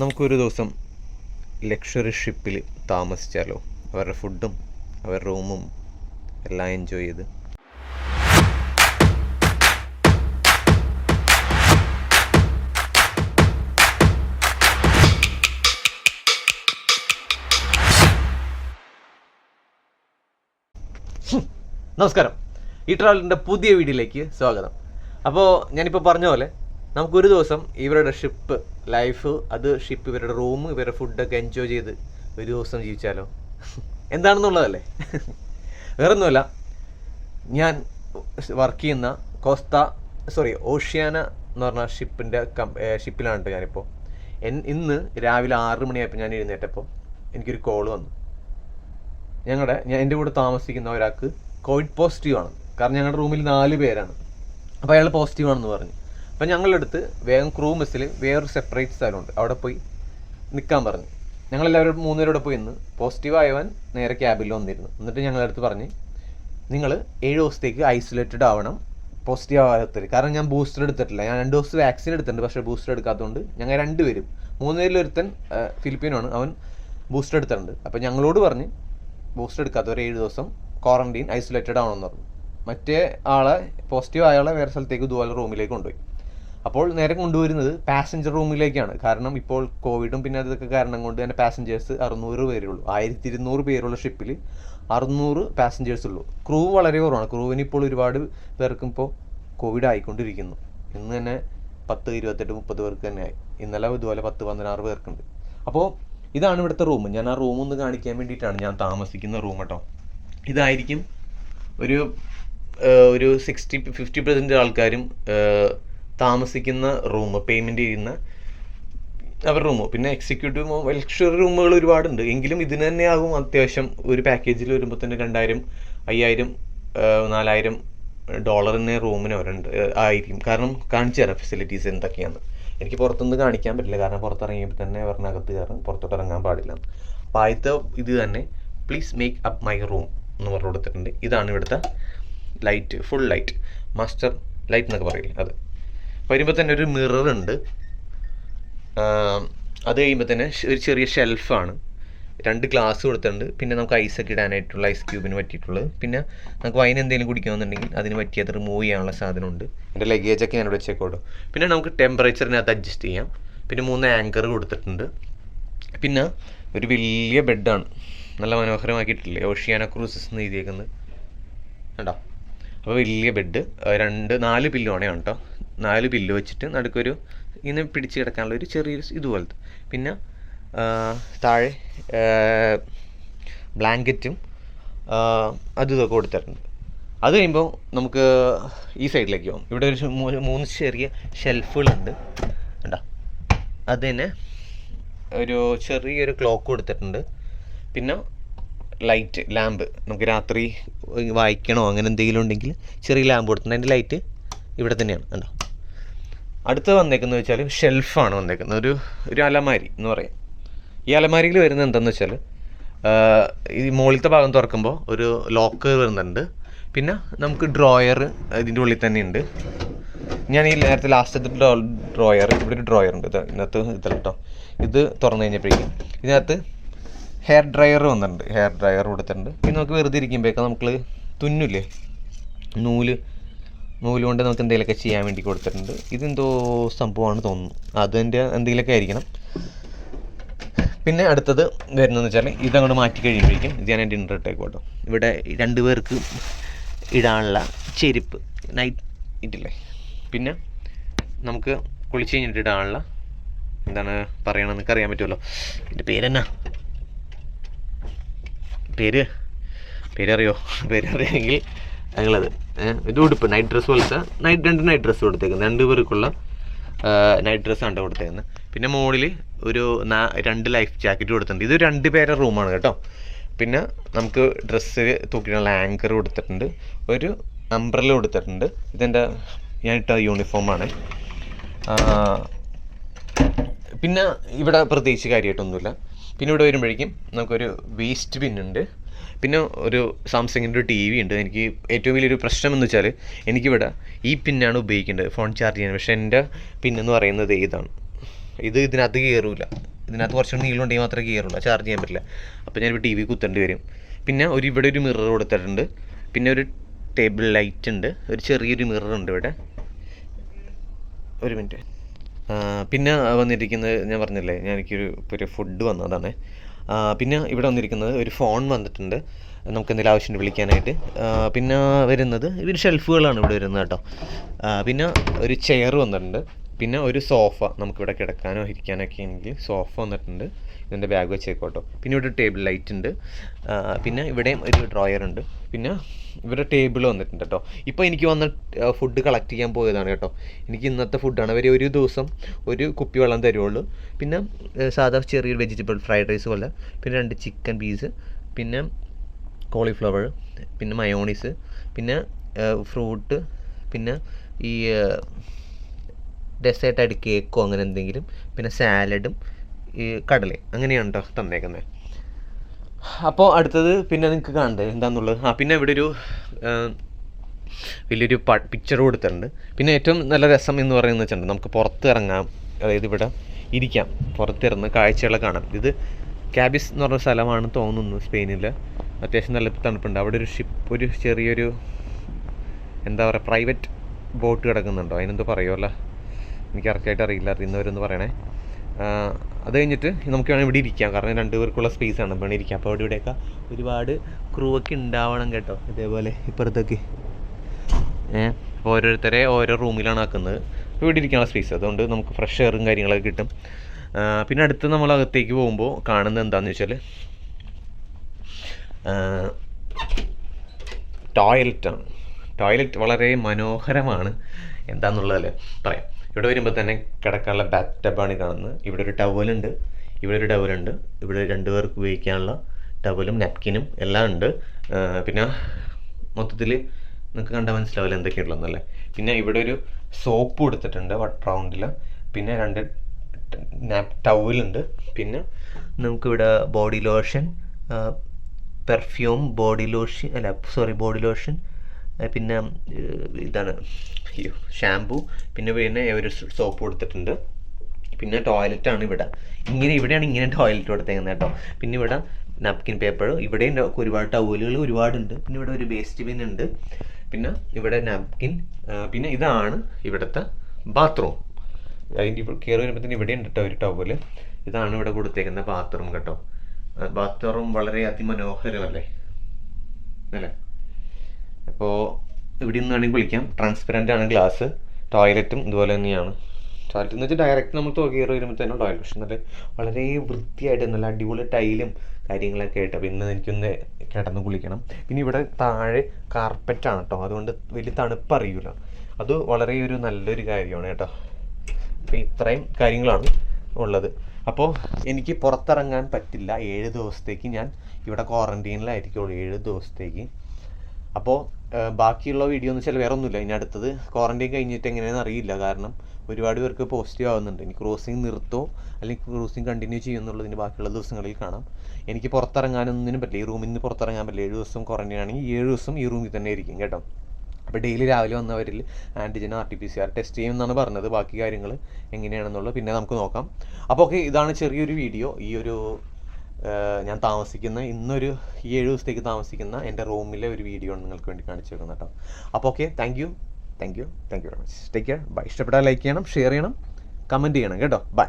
നമുക്കൊരു ദിവസം ലക്ഷറി ഷിപ്പിൽ താമസിച്ചാലോ? അവരുടെ ഫുഡും അവരുടെ റൂമും എല്ലാം എൻജോയ് ചെയ്ത്. നമസ്കാരം. ഈ ട്രാവലിന്റെ പുതിയ വീഡിയോയിലേക്ക് സ്വാഗതം. അപ്പോൾ ഞാനിപ്പോൾ പറഞ്ഞ പോലെ നമുക്കൊരു ദിവസം ഇവരുടെ ഷിപ്പ് ലൈഫ് അത് ഷിപ്പ് ഇവരുടെ റൂം ഇവരുടെ ഫുഡൊക്കെ എൻജോയ് ചെയ്ത് ഒരു ദിവസം ജീവിച്ചാലോ? എന്താണെന്നുള്ളതല്ലേ? വേറൊന്നുമല്ല. ഞാൻ വർക്ക് ചെയ്യുന്ന കോസ്ത സോറി ഓഷ്യാന എന്ന് പറഞ്ഞ ഷിപ്പിന്റെ കം ഷിപ്പിലാണ് കേട്ടോ ഞാനിപ്പോൾ എൻ ഇന്ന് രാവിലെ ആറ് മണിയായപ്പോൾ ഞാൻ എഴുന്നേറ്റപ്പോൾ എനിക്കൊരു കോൾ വന്നു. ഞങ്ങളുടെ ഞാൻ എന്റെ കൂടെ താമസിക്കുന്ന ഒരാൾക്ക് കോവിഡ് പോസിറ്റീവ് ആണ്. കാരണം ഞങ്ങളുടെ റൂമിൽ നാല് പേരാണ്. അപ്പോൾ അയാൾ പോസിറ്റീവ് ആണെന്ന് പറഞ്ഞു. അപ്പോൾ ഞങ്ങളെടുത്ത് വേഗം ക്രൂ മെസ്സിൽ വേറൊരു സെപ്പറേറ്റ് സ്ഥലമുണ്ട്. അവിടെ പോയി നിൽക്കാൻ പറഞ്ഞു. ഞങ്ങളെല്ലാവരും മൂന്നുപേരോടെ പോയി ഇന്ന് പോസിറ്റീവ് ആയവൻ നേരെ ക്യാബിൽ വന്നിരുന്നു. എന്നിട്ട് ഞങ്ങളുടെ അടുത്ത് പറഞ്ഞ് നിങ്ങൾ ഏഴ് ദിവസത്തേക്ക് ഐസൊലേറ്റഡ് ആവണം പോസിറ്റീവ് ആവാത്തത് കാരണം ഞാൻ ബൂസ്റ്റർ എടുത്തിട്ടില്ല. ഞാൻ രണ്ട് ദിവസം വാക്സിൻ എടുത്തിട്ടുണ്ട് പക്ഷേ ബൂസ്റ്റർ എടുക്കാത്തതുകൊണ്ട് ഞങ്ങൾ രണ്ടുപേരും മൂന്ന് പേരിൽ ഒരുത്തൻ ഫിലിപ്പീനാണ് അവൻ ബൂസ്റ്റർ എടുത്തിട്ടുണ്ട്. അപ്പോൾ ഞങ്ങളോട് പറഞ്ഞ് ബൂസ്റ്റർ എടുക്കാത്തവർ ഏഴ് ദിവസം ക്വാറന്റൈൻ ഐസൊലേറ്റഡ് ആവണമെന്ന് പറഞ്ഞു. മറ്റേ ആളെ പോസിറ്റീവ് ആയ വേറെ സ്ഥലത്തേക്ക് ഇതുപോലെ റൂമിലേക്ക് കൊണ്ടുപോയി. അപ്പോൾ നേരെ കൊണ്ടുവരുന്നത് പാസഞ്ചർ റൂമിലേക്കാണ് കാരണം ഇപ്പോൾ കോവിഡും പിന്നെ അതൊക്കെ കാരണം കൊണ്ട് തന്നെ പാസഞ്ചേഴ്സ് അറുന്നൂറ് പേരേ ഉള്ളൂ. ആയിരത്തി ഇരുന്നൂറ് പേരുള്ള ഷിപ്പിൽ അറുന്നൂറ് പാസഞ്ചേഴ്സ് ഉള്ളൂ. ക്രൂ വളരെ കുറവാണ്. ക്രൂവിന് ഇപ്പോൾ ഒരുപാട് പേർക്കും ഇപ്പോൾ കോവിഡ് ആയിക്കൊണ്ടിരിക്കുന്നു. ഇന്ന് തന്നെ പത്ത് ഇരുപത്തെട്ട് മുപ്പത് പേർക്ക് ആയി. ഇന്നലെ ഇതുപോലെ പത്ത് പതിനാറ് പേർക്കുണ്ട്. അപ്പോൾ ഇതാണ് ഇവിടുത്തെ റൂം ഞാൻ ആ റൂം ഒന്ന് കാണിക്കാൻ വേണ്ടിയിട്ടാണ് ഞാൻ താമസിക്കുന്ന റൂം കേട്ടോ. ഇതായിരിക്കും ഒരു ഒരു സിക്സ്റ്റി ഫിഫ്റ്റി പെർസെന്റ് ആൾക്കാരും താമസിക്കുന്ന റൂം പേയ്മെന്റ് ചെയ്യുന്ന അവർ റൂമ് പിന്നെ എക്സിക്യൂട്ടീവ് ലക്ഷറി റൂമുകൾ ഒരുപാടുണ്ട്. എങ്കിലും ഇതിന് തന്നെയാകും അത്യാവശ്യം ഒരു പാക്കേജിൽ വരുമ്പോൾ തന്നെ രണ്ടായിരം അയ്യായിരം നാലായിരം ഡോളറിന് റൂമിന് അവരുണ്ട് ആയിരിക്കും. കാരണം കാണിച്ചു തരാം ഫെസിലിറ്റീസ് എന്തൊക്കെയാണ് എനിക്ക് പുറത്തുനിന്ന് കാണിക്കാൻ പറ്റില്ല. കാരണം പുറത്തിറങ്ങിയപ്പോൾ തന്നെ അവരിനകത്ത് കയറും. പുറത്തോട്ട് ഇറങ്ങാൻ പാടില്ല. അപ്പോൾ ആദ്യത്തെ ഇത് തന്നെ please make up my room എന്ന് പറഞ്ഞു കൊടുത്തിട്ടുണ്ട്. ഇതാണ് ഇവിടുത്തെ light full light master light എന്നൊക്കെ പറയില്ലേ അത്. വരുമ്പോൾ തന്നെ ഒരു മിറർ ഉണ്ട്. അത് കഴിയുമ്പോൾ തന്നെ ഒരു ചെറിയ ഷെൽഫാണ് രണ്ട് ഗ്ലാസ് കൊടുത്തിട്ടുണ്ട്. പിന്നെ നമുക്ക് ഐസൊക്കെ ഇടാനായിട്ടുള്ള ഐസ് ക്യൂബിന് പറ്റിയിട്ടുള്ളത്. പിന്നെ നമുക്ക് വൈൻ എന്തെങ്കിലും കുടിക്കണമെന്നുണ്ടെങ്കിൽ അതിന് പറ്റിയത് റിമൂവ് ചെയ്യാനുള്ള സാധനമുണ്ട്. എന്റെ ലഗേജൊക്കെ ഞാൻ ഇവിടെ വെച്ചേക്കോളൂ പിന്നെ നമുക്ക് ടെമ്പറേച്ചറിനകത്ത് അഡ്ജസ്റ്റ് ചെയ്യാം. പിന്നെ മൂന്ന് ആങ്കർ കൊടുത്തിട്ടുണ്ട്. പിന്നെ ഒരു വലിയ ബെഡാണ് നല്ല മനോഹരമാക്കിയിട്ടില്ലേ? ഓഷ്യാന ക്രൂസസ് എന്ന് എഴുതിയേക്കുന്നത്. കണ്ടോ? അപ്പോൾ വലിയ ബെഡ് രണ്ട് നാല് പില്ലോണയാണ് കേട്ടോ. നാല് ബില്ല് വെച്ചിട്ട് നടുക്കൊരു ഇങ്ങനെ പിടിച്ച് കിടക്കാനുള്ള ഒരു ചെറിയൊരു ഇതുപോലത്തെ. പിന്നെ താഴെ ബ്ലാങ്കറ്റും അതും കൊടുത്തിട്ടുണ്ട്. അത് കഴിയുമ്പോൾ നമുക്ക് ഈ സൈഡിലേക്ക് പോകും ഇവിടെ ഒരു മൂന്ന് ചെറിയ ഷെൽഫുകളുണ്ട് കണ്ടോ? അത് തന്നെ ഒരു ചെറിയൊരു ക്ലോക്ക് കൊടുത്തിട്ടുണ്ട്. പിന്നെ ലൈറ്റ് ലാമ്പ് നമുക്ക് രാത്രി വായിക്കണോ അങ്ങനെ എന്തെങ്കിലും ഉണ്ടെങ്കിൽ ചെറിയ ലാമ്പ് കൊടുത്തിട്ടുണ്ട്. അതിന്റെ ലൈറ്റ് ഇവിടെ തന്നെയാണ്. കണ്ടോ? അടുത്ത് വന്നേക്കുന്നത് വെച്ചാൽ ഷെൽഫാണ് വന്നേക്കുന്നത്. ഒരു ഒരു അലമാരി എന്ന് പറയാം. ഈ അലമാരിയിൽ വരുന്നത് എന്താണെന്ന് വെച്ചാൽ ഈ മുകളിലത്തെ ഭാഗം തുറക്കുമ്പോൾ ഒരു ലോക്ക് വരുന്നുണ്ട്. പിന്നെ നമുക്ക് ഡ്രോയർ ഇതിന്റെ ഉള്ളിൽ തന്നെ ഉണ്ട്. ഞാൻ ഈ നേരത്തെ ലാസ്റ്റത്തെ ഡ്രോ ഡ്രോയർ ഇവിടെ ഒരു ഡ്രോയർ ഉണ്ട്. ഇത് ഇതിനകത്ത് ഇതല്ല കേട്ടോ ഇത് തുറന്നു കഴിഞ്ഞപ്പോഴേക്കും ഇതിനകത്ത് ഹെയർ ഡ്രയർ വന്നിട്ടുണ്ട്. ഹെയർ ഡ്രയർ കൊടുത്തിട്ടുണ്ട്. പിന്നെ നമുക്ക് വെറുതെ ഇരിക്കുമ്പോഴേക്കും നമുക്ക് തുന്നില്ലേ? നൂൽ നൂൽ കൊണ്ട് നമുക്ക് എന്തെങ്കിലുമൊക്കെ ചെയ്യാൻ വേണ്ടി കൊടുത്തിട്ടുണ്ട്. ഇതെന്തോ സംഭവമാണ് തോന്നുന്നു. അതിന്റെ എന്തെങ്കിലുമൊക്കെ ആയിരിക്കണം. പിന്നെ അടുത്തത് വരുന്നതെന്ന് വെച്ചാൽ ഇതങ്ങോട്ട് മാറ്റി കഴിയുമ്പോഴേക്കും ഇത് ഞാൻ എന്റെ ഇൻട്രട്ടേക്ക് കേട്ടോ. ഇവിടെ രണ്ട് പേർക്ക് ഇടാനുള്ള ചെരുപ്പ്. നൈറ്റ് ഇട്ടില്ലേ? പിന്നെ നമുക്ക് കുളിച്ച് കഴിഞ്ഞിട്ട് ഇടാനുള്ള എന്താണ് പറയണമെന്നൊക്കെ അറിയാൻ പറ്റുമല്ലോ? എന്റെ പേരെന്നാ? പേര്? പേരറിയോ? പേരറിയാമെങ്കിൽ ഞങ്ങളത്. ഇത് ഉടുപ്പ്. നൈറ്റ് ഡ്രസ്സ് പോലത്തെ നൈറ്റ് രണ്ട് നൈറ്റ് ഡ്രസ്സ് കൊടുത്തേക്കുന്നത് രണ്ട് പേർക്കുള്ള നൈറ്റ് ഡ്രസ്സാണ് കൊടുത്തേക്കുന്നത് പിന്നെ മുകളിൽ ഒരു രണ്ട് ലൈഫ് ജാക്കറ്റ് കൊടുത്തിട്ടുണ്ട്. ഇത് രണ്ട് പേരെ റൂമാണ് കേട്ടോ. പിന്നെ നമുക്ക് ഡ്രസ്സ് തൂക്കിയിട്ടുള്ള ആങ്കർ കൊടുത്തിട്ടുണ്ട്. ഒരു അംബ്രല കൊടുത്തിട്ടുണ്ട്. ഇതെന്റെ ഞാൻ ഇട്ട യൂണിഫോമാണ് പിന്നെ ഇവിടെ പ്രത്യേകിച്ച് കാര്യമായിട്ടൊന്നുമില്ല. പിന്നെ ഇവിടെ വരുമ്പോഴേക്കും നമുക്കൊരു വേസ്റ്റ് ബിന്നുണ്ട് പിന്നെ ഒരു സാംസങ്ങിന്റെ ഒരു ടി വി ഉണ്ട്. എനിക്ക് ഏറ്റവും വലിയൊരു പ്രശ്നം എന്ന് വെച്ചാൽ എനിക്കിവിടെ ഈ പിന്നാണ് ഉപയോഗിക്കേണ്ടത് ഫോൺ ചാർജ് ചെയ്യാൻ. പക്ഷേ എന്റെ പിന്നെന്ന് പറയുന്നത് ഇതാണ്. ഇത് ഇതിനകത്ത് കയറൂല. ഇതിനകത്ത് കുറച്ചുകൂടി നീളം ഉണ്ടെങ്കിൽ മാത്രമേ കയറുള്ളൂ. ചാർജ് ചെയ്യാൻ പറ്റില്ല. അപ്പോൾ ഞാൻ ടി വി കുത്തേണ്ടി വരും. പിന്നെ ഒരു ഇവിടെ ഒരു മിറർ കൊടുത്തിട്ടുണ്ട് പിന്നെ ഒരു ടേബിൾ ലൈറ്റ് ഉണ്ട്. ഒരു ചെറിയൊരു മിറർ ഉണ്ട് ഇവിടെ. ഒരു മിനിറ്റ്. പിന്നെ വന്നിരിക്കുന്നത് ഞാൻ പറഞ്ഞില്ലേ ഞാൻ എനിക്കൊരു ഒരു ഫുഡ് വന്നതാണ്. പിന്നെ ഇവിടെ വന്നിരിക്കുന്നത് ഒരു ഫോൺ വന്നിട്ടുണ്ട്. നമുക്ക് എന്തെങ്കിലും ആവശ്യം വിളിക്കാനായിട്ട്. പിന്നെ വരുന്നത് ഇവർ ഷെൽഫുകളാണ് ഇവിടെ വരുന്നത് കേട്ടോ. പിന്നെ ഒരു ചെയർ വന്നിട്ടുണ്ട്. പിന്നെ ഒരു സോഫ നമുക്കിവിടെ കിടക്കാനോ ഇരിക്കാനൊക്കെ ആണെങ്കിൽ സോഫ വന്നിട്ടുണ്ട്. ഇതിന്റെ ബാഗ് വെച്ചേക്കോട്ടോ. പിന്നെ ഇവിടെ ടേബിൾ ലൈറ്റ് ഉണ്ട്. പിന്നെ ഇവിടെയും ഒരു ഡ്രോയർ ഉണ്ട്. പിന്നെ ഇവിടെ ടേബിൾ വന്നിട്ടുണ്ട് കേട്ടോ. ഇപ്പോൾ എനിക്ക് വന്ന ഫുഡ് കളക്ട് ചെയ്യാൻ പോയതാണ് കേട്ടോ. എനിക്ക് ഇന്നത്തെ ഫുഡാണ് അവർ ഒരു ദിവസം ഒരു കുപ്പി വെള്ളം തരുള്ളൂ പിന്നെ സാധാ ചെറിയൊരു വെജിറ്റബിൾ ഫ്രൈഡ് റൈസ് പോലെ. പിന്നെ രണ്ട് ചിക്കൻ പീസ് പിന്നെ കോളിഫ്ലവർ പിന്നെ മയോണീസ് പിന്നെ ഫ്രൂട്ട് പിന്നെ ഈ ഡെസേർട്ടായിട്ട് കേക്കോ അങ്ങനെ എന്തെങ്കിലും പിന്നെ സാലഡും ഈ കടലയും അങ്ങനെയാണ് കേട്ടോ തന്നേക്കുന്നത് അപ്പോൾ അടുത്തത് പിന്നെ നിങ്ങൾക്ക് കാണണ്ടേ എന്താണെന്നുള്ളത് ആ പിന്നെ ഇവിടെ ഒരു വലിയൊരു പ പിക്ചർ കൊടുത്തിട്ടുണ്ട്. പിന്നെ ഏറ്റവും നല്ല രസം എന്ന് പറയുന്നത് വെച്ചിട്ടുണ്ട് നമുക്ക് പുറത്ത് ഇറങ്ങാം അതായത് ഇവിടെ ഇരിക്കാം. പുറത്തിറന്ന് കാഴ്ചകളെ കാണാം. ഇത് ക്യാബിസ് എന്ന് പറഞ്ഞ സ്ഥലമാണ് തോന്നുന്നു സ്പെയിനിൽ അത്യാവശ്യം നല്ല തണുപ്പുണ്ട്. അവിടെ ഒരു ഷിപ്പ് ഒരു ചെറിയൊരു എന്താ പറയുക പ്രൈവറ്റ് ബോട്ട് കിടക്കുന്നുണ്ടോ? അതിനെന്തോ പറയുമല്ലോ എനിക്ക് കറക്റ്റായിട്ട് അറിയില്ല അറിയുന്നവരെന്ന് പറയണേ. അത് കഴിഞ്ഞിട്ട് നമുക്ക് വേണമെങ്കിൽ ഇവിടെ ഇരിക്കാം. കാരണം രണ്ടുപേർക്കുള്ള സ്പേസ് ആണ്. വേണമെങ്കിൽ ഇരിക്കാം. അപ്പോൾ അവിടെ ഇവിടെയൊക്കെ ഒരുപാട് ക്രൂ ഒക്കെ ഉണ്ടാവണം കേട്ടോ. ഇതേപോലെ ഇപ്പുറത്തൊക്കെ. ഏഹ് ഓരോരുത്തരെ ഓരോ റൂമിലാണ് ആക്കുന്നത്. അപ്പോൾ ഇവിടെ ഇരിക്കാനുള്ള സ്പേസ് അതുകൊണ്ട് നമുക്ക് ഫ്രഷ് എയറും കാര്യങ്ങളൊക്കെ കിട്ടും. പിന്നെ അടുത്ത് നമ്മൾ അകത്തേക്ക് പോകുമ്പോൾ കാണുന്നത് എന്താണെന്ന് വെച്ചാൽ ടോയ്ലറ്റാണ് ടോയ്ലറ്റ് വളരെ മനോഹരമാണ്. എന്താണെന്നുള്ളതല്ലേ പറയാം. ഇവിടെ വരുമ്പോൾ തന്നെ കിടക്കാനുള്ള ബാത്ത് ടബാണ് കാണുന്നത്. ഇവിടെ ഒരു ടവലുണ്ട് ഇവിടെ ഒരു ടവലുണ്ട് ഇവിടെ രണ്ട് പേർക്ക് ഉപയോഗിക്കാനുള്ള ടവലും നാപ്കിനും എല്ലാം ഉണ്ട്. പിന്നെ മൊത്തത്തിൽ നിങ്ങൾക്ക് കണ്ടാൽ മനസ്സിലാവില്ല എന്തൊക്കെയുള്ളതെന്നല്ലേ പിന്നെ ഇവിടെ ഒരു സോപ്പ് കൊടുത്തിട്ടുണ്ട് റൗണ്ടിൽ പിന്നെ രണ്ട് നാപ് ടവലുണ്ട് പിന്നെ നമുക്കിവിടെ body lotion perfume body lotion അല്ല സോറി ബോഡി ലോഷൻ പിന്നെ ഇതാണ് ഷാമ്പു പിന്നെ പിന്നെ ഒരു സോപ്പ് കൊടുത്തിട്ടുണ്ട്. പിന്നെ ടോയ്ലറ്റാണ് ഇവിടെ. ഇങ്ങനെ ഇവിടെയാണ് ഇങ്ങനെ ടോയ്ലറ്റ് കൊടുത്തേക്കുന്നത് കേട്ടോ. പിന്നെ ഇവിടെ നാപ്കിൻ പേപ്പർ ഇവിടെയും ഒരുപാട് ടവലുകൾ ഒരുപാടുണ്ട്. പിന്നെ ഇവിടെ ഒരു വേസ്റ്റ് ബിൻ ഉണ്ട്. പിന്നെ ഇവിടെ നാപ്കിൻ പിന്നെ ഇതാണ് ഇവിടുത്തെ ബാത്റൂം അതിന്റെ ഇപ്പോൾ കയറി വരുമ്പോഴത്തേന് ഇവിടെ ഉണ്ട് കേട്ടോ ഒരു ടവൽ ഇതാണ് ഇവിടെ കൊടുത്തേക്കുന്ന ബാത്റൂം കേട്ടോ. ബാത്റൂം വളരെ അതിമനോഹരമല്ലേ? അല്ലേ? അപ്പോൾ ഇവിടെ നിന്ന് വേണമെങ്കിൽ വിളിക്കാം. ട്രാൻസ്പെറന്റ് ആണ് ഗ്ലാസ്. ടോയ്ലറ്റും ഇതുപോലെ തന്നെയാണ്. ടോയ്ലറ്റ് എന്ന് വെച്ചാൽ ഡയറക്റ്റ് നമ്മൾ തുക കയറി വരുമ്പോൾ തന്നെ ടോയ്ലറ്റ് പക്ഷെ നല്ല വളരെ വൃത്തിയായിട്ട് നല്ല അടിപൊളി ടൈലും കാര്യങ്ങളൊക്കെ ആയിട്ട്. പിന്നെ എനിക്കൊന്ന് കിടന്ന് കുളിക്കണം. പിന്നെ ഇവിടെ താഴെ കാർപ്പറ്റാണ് കേട്ടോ. അതുകൊണ്ട് വലിയ തണുപ്പ് അറിയില്ല അത് വളരെ ഒരു നല്ലൊരു കാര്യമാണ് കേട്ടോ. അപ്പോൾ ഇത്രയും കാര്യങ്ങളാണ് ഉള്ളത്. അപ്പോൾ എനിക്ക് പുറത്തിറങ്ങാൻ പറ്റില്ല. ഏഴ് ദിവസത്തേക്ക് ഞാൻ ഇവിടെ ക്വാറന്റീനിലായിരിക്കുള്ളൂ ഏഴ് ദിവസത്തേക്ക്. അപ്പോൾ ബാക്കിയുള്ള വീഡിയോ എന്ന് വെച്ചാൽ വേറെ ഒന്നുമില്ല ഇനി അടുത്തത് ക്വാറന്റൈൻ കഴിഞ്ഞിട്ട് എങ്ങനെയാണെന്ന് അറിയില്ല. കാരണം ഒരുപാട് പേർക്ക് പോസിറ്റീവ് ആവുന്നുണ്ട്. ഇനി ക്രോസിങ് നിർത്തോ അല്ലെങ്കിൽ ക്രോസിങ് കണ്ടിന്യൂ ചെയ്യുന്നുള്ളതിന് ബാക്കിയുള്ള ദിവസങ്ങളിൽ കാണാം. എനിക്ക് പുറത്തിറങ്ങാനൊന്നിനും പറ്റില്ല. ഈ റൂമിൽ നിന്ന് പുറത്തിറങ്ങാൻ പറ്റില്ല. ഏഴ് ദിവസം ക്വാറന്റൈൻ ആണെങ്കിൽ ഏഴ് ദിവസം ഈ റൂമിൽ തന്നെ ആയിരിക്കും കേട്ടോ. അപ്പോൾ ഡെയിലി രാവിലെ വന്നവരിൽ antigen R T P C R test ചെയ്യുമെന്നാണ് പറഞ്ഞത്. ബാക്കി കാര്യങ്ങൾ എങ്ങനെയാണെന്നുള്ളത് പിന്നെ നമുക്ക് നോക്കാം. അപ്പോൾ ഓക്കെ ഇതാണ് ചെറിയൊരു വീഡിയോ ഈ ഒരു ഞാൻ താമസിക്കുന്ന ഇന്നൊരു ഈ ഏഴ് ദിവസത്തേക്ക് താമസിക്കുന്ന എന്റെ റൂമിലെ ഒരു വീഡിയോ ആണ് നിങ്ങൾക്ക് വേണ്ടി കാണിച്ചു വെക്കുന്നത് കേട്ടോ. അപ്പോൾ okay thank you thank you thank you very much take care bye ഇഷ്ടപ്പെട്ടാൽ ലൈക്ക് ചെയ്യണം ഷെയർ ചെയ്യണം കമന്റ് ചെയ്യണം. കേട്ടോ ബൈ